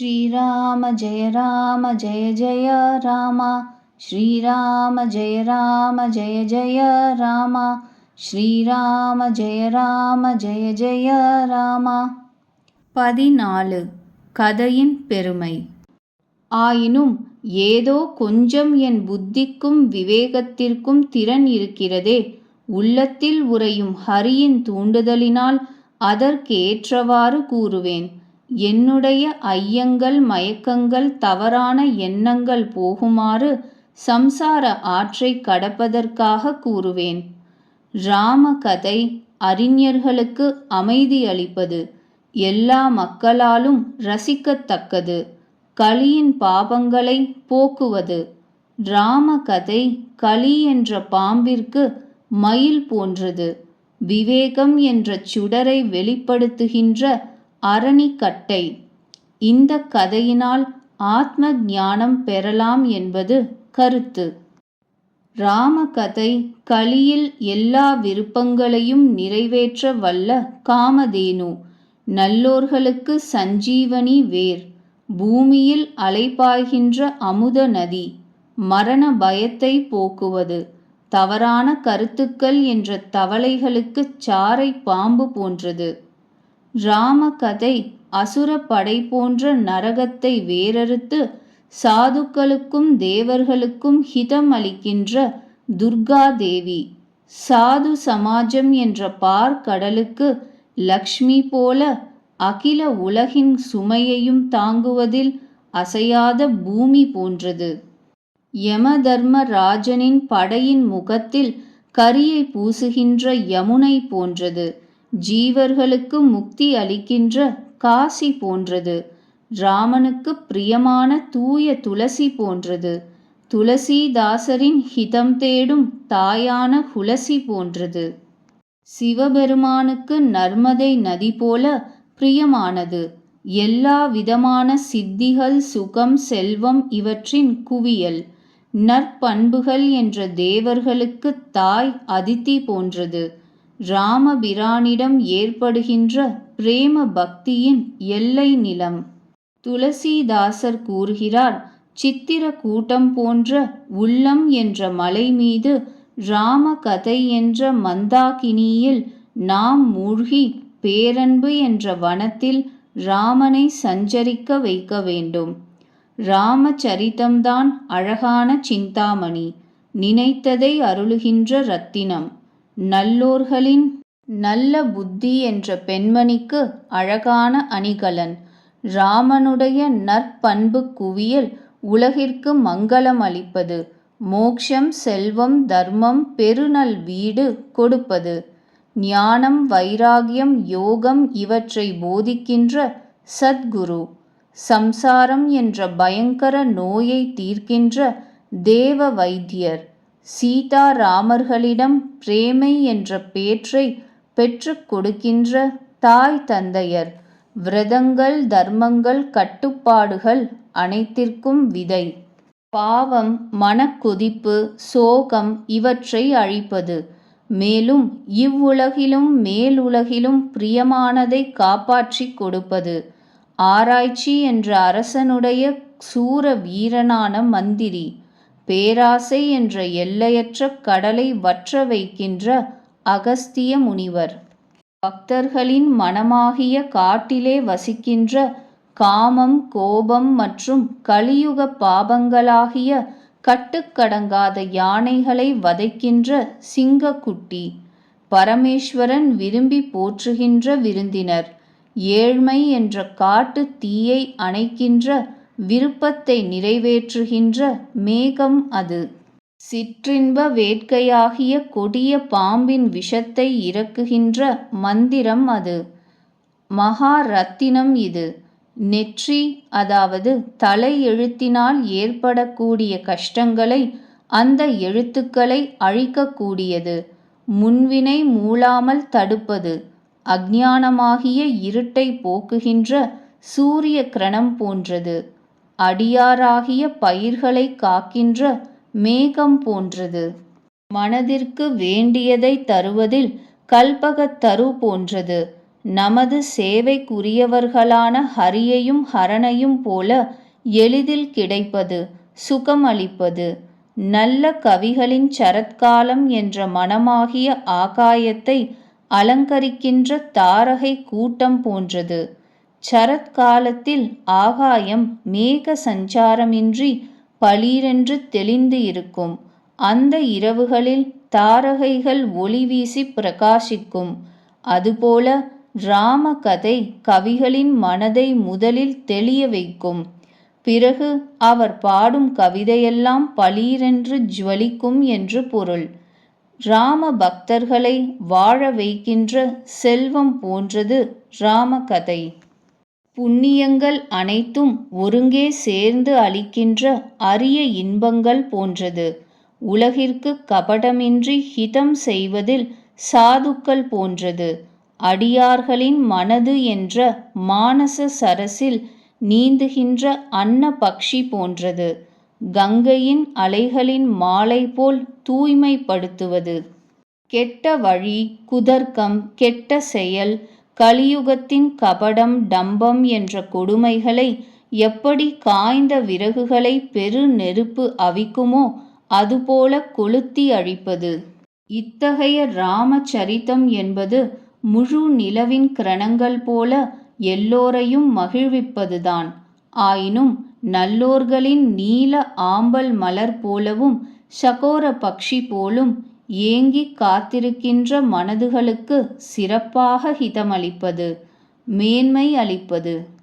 ஸ்ரீராம ஜெய ராம ஜெய ஜெய ராமா. ஸ்ரீராம ஜெய ராம ஜெய ஜெய ராமா. ஸ்ரீராம ஜெய ராம ஜெய ஜெய ராமா. பதினாலு. கதையின் பெருமை. ஆயினும் ஏதோ கொஞ்சம் என் புத்திக்கும் விவேகத்திற்கும் திறன் இருக்கிறதே. உள்ளத்தில் உறையும் ஹரியின் தூண்டுதலினால் அதற்கேற்றவாறு கூறுவேன். என்னுடைய ஐயங்கள் மயக்கங்கள் தவறான எண்ணங்கள் போகுமாறு சம்சார ஆற்றை கடப்பதற்காக கூறுவேன். ராம கதை அறிஞர்களுக்கு அமைதியளிப்பது எல்லா மக்களாலும் ரசிக்கத்தக்கது. கலியின் பாபங்களை போக்குவது ராம கதை களி என்ற பாம்பிற்கு மயில் போன்றது. விவேகம் என்ற சுடரை வெளிப்படுத்துகின்ற அரணிக்கட்டை. இந்த கதையினால் ஆத்ம ஞானம் பெறலாம் என்பது கருத்து. ராமகதை கலியில் எல்லா விருப்பங்களையும் நிறைவேற்ற வல்ல காமதேனு. நல்லோர்களுக்கு சஞ்சீவனி வேர். பூமியில் அலைபாய்கின்ற அமுத நதி. மரண பயத்தை போக்குவது. தவறான கருத்துக்கள் என்ற தவளைகளுக்கு சாறை பாம்பு போன்றது. ராமகதை அசுர படை போன்ற நரகத்தை வேறறுத்து சாதுக்களுக்கும் தேவர்களுக்கும் ஹிதம் அளிக்கின்ற துர்கா தேவி சாது சமாஜம் என்ற பார்க்கடலுக்கு லக்ஷ்மி போல அகில உலகின் சுமையையும் தாங்குவதில் அசையாத பூமி போன்றது. யமதர்ம ராஜனின் படையின் முகத்தில் கரியை பூசுகின்ற யமுனை போன்றது. ஜீவர்களுக்கு முக்தி அளிக்கின்ற காசி போன்றது. ராமனுக்கு பிரியமான தூய துளசி போன்றது. துளசிதாசரின் ஹிதம் தேடும் தாயான குலசி போன்றது. சிவபெருமானுக்கு நர்மதை நதி போல பிரியமானது. எல்லா விதமான சித்திகள் சுகம் செல்வம் இவற்றின் குவியல். நற்பண்புகள் என்ற தேவர்களுக்கு தாய் அதித்தி போன்றது. ராமபிரானிடம் ஏற்படுகின்ற பிரேம பக்தியின் எல்லை நிலம். துளசிதாசர் கூறுகிறார் சித்திர கூட்டம் போன்ற உள்ளம் என்ற மலை மீது ராம கதை என்ற மந்தாகினியில் நாம் மூழ்கி பேரன்பு என்ற வனத்தில் ராமனை சஞ்சரிக்க வைக்க வேண்டும். ராமச்சரிதம்தான் அழகான சிந்தாமணி. நினைத்ததை அருளுகின்ற ரத்தினம். நல்லோர்களின் நல்ல புத்தி என்ற பெண்மணிக்கு அழகான அணிகலன். ராமனுடைய நற்பண்பு குவியல் உலகிற்கு மங்களம் அளிப்பது. மோக்ஷம் செல்வம் தர்மம் பெருநல் வீடு கொடுப்பது. ஞானம் வைராகியம் யோகம் இவற்றை போதிக்கின்ற சத்குரு. சம்சாரம் என்ற பயங்கர நோயை தீர்க்கின்ற தேவ வைத்தியர். சீதாராமர்களிடம் பிரேமை என்ற பேற்றை பெற்றுக் கொடுக்கின்ற தாய் தந்தையர். விரதங்கள் தர்மங்கள் கட்டுப்பாடுகள் அனைத்திற்கும் விதை. பாவம் மனக்கொதிப்பு சோகம் இவற்றை அழிப்பது. மேலும் இவ்வுலகிலும் மேலுலகிலும் பிரியமானதை காப்பாற்றிக் கொடுப்பது. ஆராய்ச்சி என்ற அரசனுடைய சூர வீரனான மந்திரி. பேராசை என்ற எல்லையற்ற கடலை வற்ற வைக்கின்ற அகஸ்திய முனிவர். பக்தர்களின் மனமாகிய காட்டிலே வசிக்கின்ற காமம் கோபம் மற்றும் கலியுக பாபங்களாகிய கட்டுக்கடங்காத யானைகளை வதைக்கின்ற சிங்கக்குட்டி பரமேஸ்வரன் விரும்பி போற்றுகின்ற விருந்தினர். ஏழ்மை என்ற காட்டு தீயை அணைக்கின்ற விருப்பத்தை நிறைவேற்றுகின்ற மேகம் அது. சிற்றின்ப வேட்கையாகிய கொடிய பாம்பின் விஷத்தை இறக்குகின்ற மந்திரம் அது. மகா ரத்தினம் இது. நெற்றி அதாவது தலை எழுத்தினால் ஏற்படக்கூடிய கஷ்டங்களை அந்த எழுத்துக்களை அழிக்கக்கூடியது. முன்வினை மூளாமல் தடுப்பது. அக்ஞானமாகிய இருட்டை போக்குகின்ற சூரிய கிரணம் போன்றது. அடியாராகிய பயிர்களை காக்கின்ற மேகம் போன்றது. மனதிற்கு வேண்டியதை தருவதில் கல்பகத்தரு போன்றது. நமது சேவைக்குரியவர்களான ஹரியையும் ஹரணையும் போல எளிதில் கிடைப்பது சுகமளிப்பது. நல்ல கவிகளின் சரத்காலம் என்ற மனமாகிய ஆகாயத்தை அலங்கரிக்கின்ற தாரகை கூட்டம் போன்றது. சரத்காலத்தில் ஆகாயம் மேக சஞ்சாரமின்றி பளீரென்று தெளிந்து இருக்கும். அந்த இரவுகளில் தாரகைகள் ஒளி வீசி பிரகாசிக்கும். அதுபோல ராம கதை கவிகளின் மனதை முதலில் தெளிய வைக்கும். பிறகு அவர் பாடும் கவிதையெல்லாம் பளீரென்று ஜுவலிக்கும் என்று பொருள். ராம பக்தர்களை வாழ வைக்கின்ற செல்வம் போன்றது ராம கதை புண்ணியங்கள் அனைத்தும் ஒருங்கே சேர்ந்து அளிக்கின்ற அரிய இன்பங்கள் போன்றது. உலகிற்கு கபடமின்றி ஹிதம் செய்வதில் சாதுக்கள் போன்றது. அடியார்களின் மனது என்ற மானச சரசில் நீந்துகின்ற அன்ன பக்ஷி போன்றது. கங்கையின் அலைகளின் மாலை போல் தூய்மைப்படுத்துவது. கெட்ட வழி குதர்க்கம் கெட்ட செயல் கலியுகத்தின் கபடம் டம்பம் என்ற கொடுமைகளை எப்படி காய்ந்த விறகுகளை பெரு நெருப்பு அவிக்குமோ அதுபோல கொளுத்தி அழிப்பது. இத்தகைய ராமச்சரித்தம் என்பது முழு நிலவின் கிரணங்கள் போல எல்லோரையும் மகிழ்விப்பதுதான். ஆயினும் நல்லோர்களின் நீல ஆம்பல் மலர் போலவும் சகோர பக்ஷி போலும் ஏங்கிக் காத்திருக்கின்ற மனதுகளுக்கு சிறப்பாக ஹிதமளிப்பது மேன்மை அளிப்பது.